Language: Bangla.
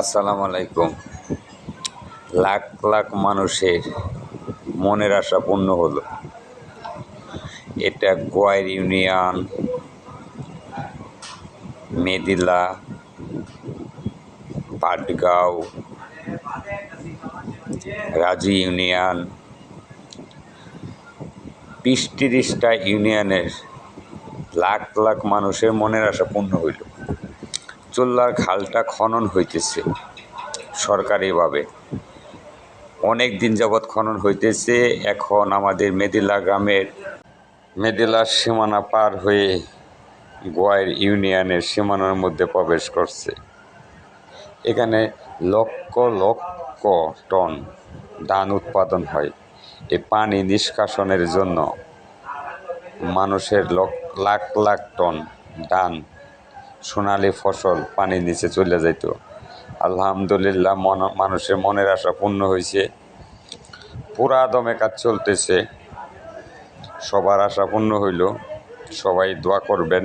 আসসালামু আলাইকুম। লাখ লাখ মানুষের মনের আশা পূর্ণ হলো। এটা গোয়ার ইউনিয়ন, মেদিলা, পাটগাঁও, রাজু ইউনিয়ন, বিশ ইউনিয়নের লাখ লাখ মানুষের মনের আশা পূর্ণ হইল। চুল্লার খালটা খনন হইতেছে সরকারিভাবে অনেক দিন যাবৎ খনন হইতেছে, এখন আমাদের মেদিলা গ্রামের মেদিলার সীমানা পার হয়ে গোয়ার ইউনিয়নের সীমানার মধ্যে প্রবেশ করছে। এখানে লক্ষ লক্ষ টন ধান উৎপাদন হয়। এই পানি নিষ্কাশনের জন্য মানুষের লাখ লাখ টন ধান সোনালি ফসল পানির নিচে চলে যাইত। আলহামদুলিল্লাহ মন, মানুষের মনের আশা পূর্ণ হয়েছে পুরা দমে কাজ চলতেছে। সবার আশা পূর্ণ হইল। সবাই দোয়া করবেন।